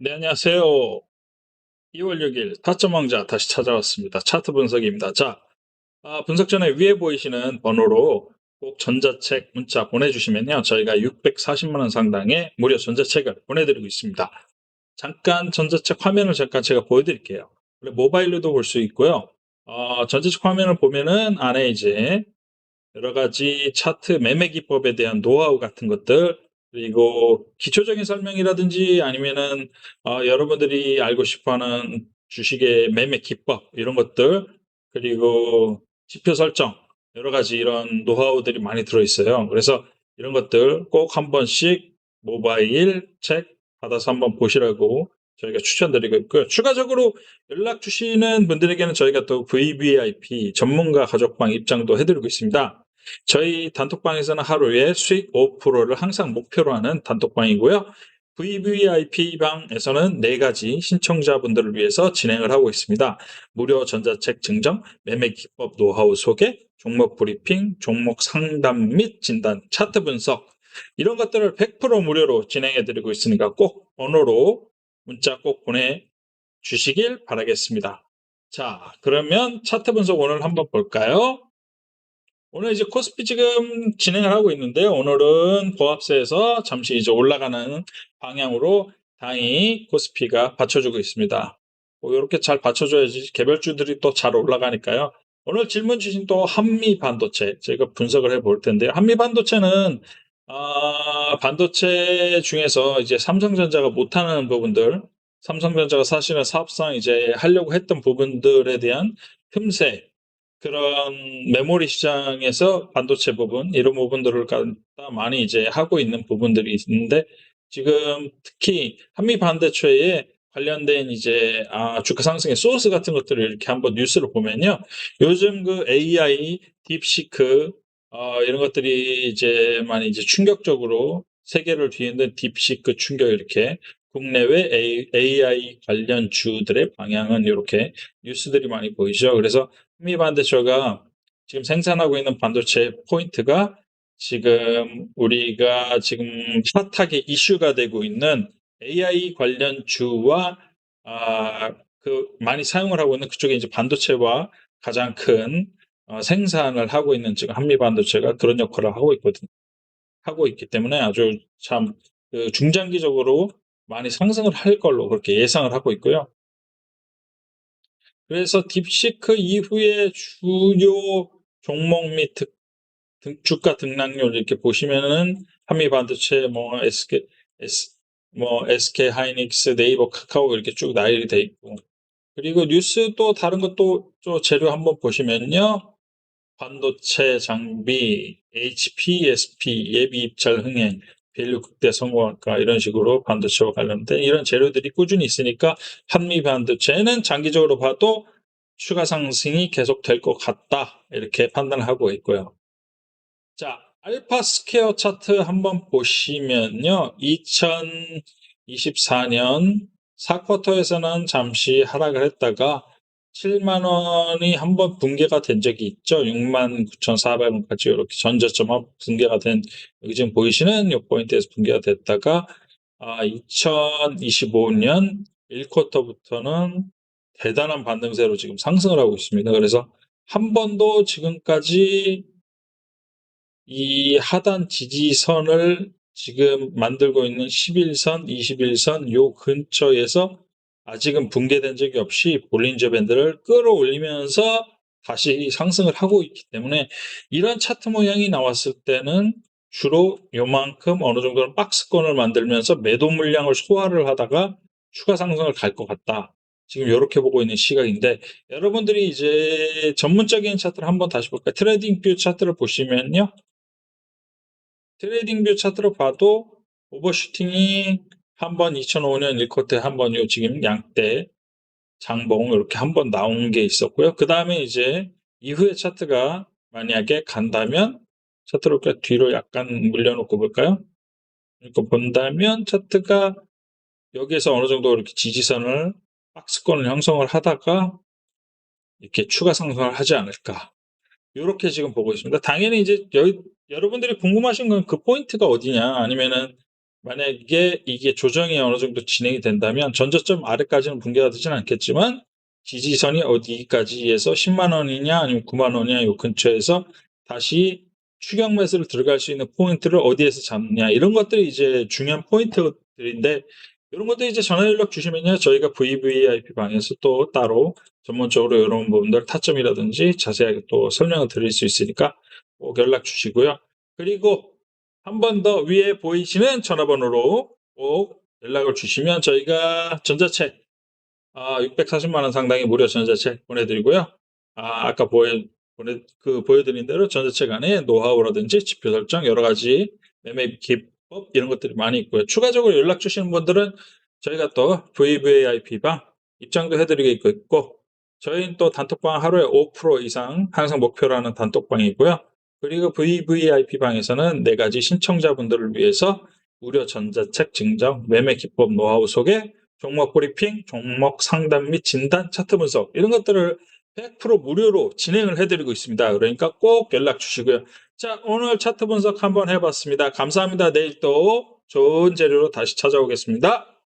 네, 안녕하세요. 2월 6일 타점 왕자 다시 찾아왔습니다. 차트 분석입니다. 자, 아, 분석 전에 위에 보이시는 번호로 꼭 전자책 문자 보내주시면요. 저희가 640만 원 상당의 무료 전자책을 보내드리고 있습니다. 잠깐 전자책 화면을 잠깐 제가 보여드릴게요. 모바일로도 볼 수 있고요. 어, 전자책 화면을 보면은 안에 이제 여러 가지 차트 매매 기법에 대한 노하우 같은 것들 그리고 기초적인 설명이라든지 아니면은 어, 여러분들이 알고 싶어하는 주식의 매매 기법 이런 것들 그리고 지표 설정 여러 가지 이런 노하우들이 많이 들어 있어요. 그래서 이런 것들 꼭 한 번씩 모바일 책 받아서 한번 보시라고 저희가 추천드리고 있고요. 추가적으로 연락 주시는 분들에게는 저희가 또 VVIP 전문가 가족방 입장도 해드리고 있습니다. 저희 단톡방에서는 하루에 수익 5%를 항상 목표로 하는 단톡방이고요. VVIP 방에서는 네 가지 신청자분들을 위해서 진행을 하고 있습니다. 무료 전자책 증정, 매매 기법 노하우 소개, 종목 브리핑, 종목 상담 및 진단, 차트 분석 이런 것들을 100% 무료로 진행해 드리고 있으니까 꼭 번호로 문자 꼭 보내 주시길 바라겠습니다. 자, 그러면 차트 분석 오늘 한번 볼까요? 오늘 이제 코스피 지금 진행을 하고 있는데요. 오늘은 보합세에서 잠시 이제 올라가는 방향으로 다행히 코스피가 받쳐주고 있습니다. 뭐 이렇게 잘 받쳐줘야지 개별주들이 또 잘 올라가니까요. 오늘 질문 주신 또 한미 반도체 제가 분석을 해 볼 텐데요. 한미 반도체는 아, 반도체 중에서 이제 삼성전자가 못하는 부분들, 삼성전자가 사실은 사업상 이제 하려고 했던 부분들에 대한 틈새, 그런 메모리 시장에서 반도체 부분, 이런 부분들을 갖다 많이 이제 하고 있는 부분들이 있는데, 지금 특히 한미 반도체에 관련된 이제 아, 주가 상승의 소스 같은 것들을 이렇게 한번 뉴스를 보면요. 요즘 그 AI, 딥시크, 어, 이런 것들이 이제 많이 이제 충격적으로 세계를 뒤흔든 딥시크 충격 이렇게 국내외 AI 관련 주들의 방향은 이렇게 뉴스들이 많이 보이죠. 그래서 한미 반도체가 지금 생산하고 있는 반도체 포인트가 지금 우리가 지금 핫하게 이슈가 되고 있는 AI 관련 주와 아, 그 많이 사용을 하고 있는 그쪽에 이제 반도체와 가장 큰 어, 생산을 하고 있는 지금 한미 반도체가 그런 역할을 하고 있거든 하고 있기 때문에 아주 참 그 중장기적으로 많이 상승을 할 걸로 그렇게 예상을 하고 있고요. 그래서 딥시크 이후에 주요 종목 및 등, 주가 등락률 이렇게 보시면은 한미 반도체 뭐 SK S, 뭐 SK 하이닉스 네이버 카카오 이렇게 쭉 나열이 돼 있고. 그리고 뉴스 또 다른 것도 또 재료 한번 보시면요. 반도체 장비 HP, SP 예비 입찰 흥행 밸류 극대 성공할까 이런 식으로 반도체와 관련된 이런 재료들이 꾸준히 있으니까 한미 반도체는 장기적으로 봐도 추가 상승이 계속될 것 같다 이렇게 판단하고 있고요. 자 알파 스퀘어 차트 한번 보시면요 2024년 4쿼터에서는 잠시 하락을 했다가 7만 원이 한 번 붕괴가 된 적이 있죠. 6만 9,400원까지 이렇게 전저점 붕괴가 된 여기 지금 보이시는 이 포인트에서 붕괴가 됐다가 아, 2025년 1쿼터부터는 대단한 반등세로 지금 상승을 하고 있습니다. 그래서 한 번도 지금까지 이 하단 지지선을 지금 만들고 있는 11선, 21선 요 근처에서 아직은 붕괴된 적이 없이 볼린저 밴드를 끌어올리면서 다시 상승을 하고 있기 때문에 이런 차트 모양이 나왔을 때는 주로 요만큼 어느 정도는 박스권을 만들면서 매도 물량을 소화를 하다가 추가 상승을 갈 것 같다. 지금 이렇게 보고 있는 시각인데 여러분들이 이제 전문적인 차트를 한번 다시 볼까요? 트레이딩 뷰 차트를 보시면요. 트레이딩 뷰 차트로 봐도 오버슈팅이 한 번 2005년 1쿼터에 한 번 요 지금 양대 장봉 이렇게 한 번 나온 게 있었고요. 그 다음에 이제 이후에 차트가 만약에 간다면 이렇게 뒤로 약간 물려놓고 볼까요? 이렇게 본다면 차트가 여기에서 어느 정도 이렇게 지지선을 박스권을 형성을 하다가 이렇게 추가 상승을 하지 않을까. 이렇게 지금 보고 있습니다. 당연히 이제 여기, 여러분들이 궁금하신 건 그 포인트가 어디냐 아니면은 만약에 이게 조정이 어느 정도 진행이 된다면 전저점 아래까지는 붕괴가 되진 않겠지만 지지선이 어디까지에서 10만 원이냐 아니면 9만 원이냐 요 근처에서 다시 추격 매수를 들어갈 수 있는 포인트를 어디에서 잡느냐 이런 것들이 이제 중요한 포인트들인데 이런 것들 이제 전화 연락 주시면요 저희가 VVIP 방에서 또 따로 전문적으로 이런 부분들 타점이라든지 자세하게 또 설명을 드릴 수 있으니까 꼭 연락 주시고요. 그리고 한 번 더 위에 보이시는 전화번호로 꼭 연락을 주시면 저희가 전자책 아 640만 원 상당의 무료 전자책 보내드리고요. 아 아까 보여 보내 그 보여드린 대로 전자책 안에 노하우라든지 지표 설정 여러 가지 매매 기법 이런 것들이 많이 있고요. 추가적으로 연락 주시는 분들은 저희가 또 VVIP 방 입장도 해드리고 있고 저희는 또 단톡방 하루에 5% 이상 항상 목표로 하는 단톡방이고요. 그리고 VVIP 방에서는 네 가지 신청자분들을 위해서 무료 전자책 증정, 매매 기법 노하우 소개, 종목 브리핑, 종목 상담 및 진단, 차트 분석 이런 것들을 100% 무료로 진행을 해드리고 있습니다. 그러니까 꼭 연락 주시고요. 자, 오늘 차트 분석 한번 해봤습니다. 감사합니다. 내일 또 좋은 재료로 다시 찾아오겠습니다.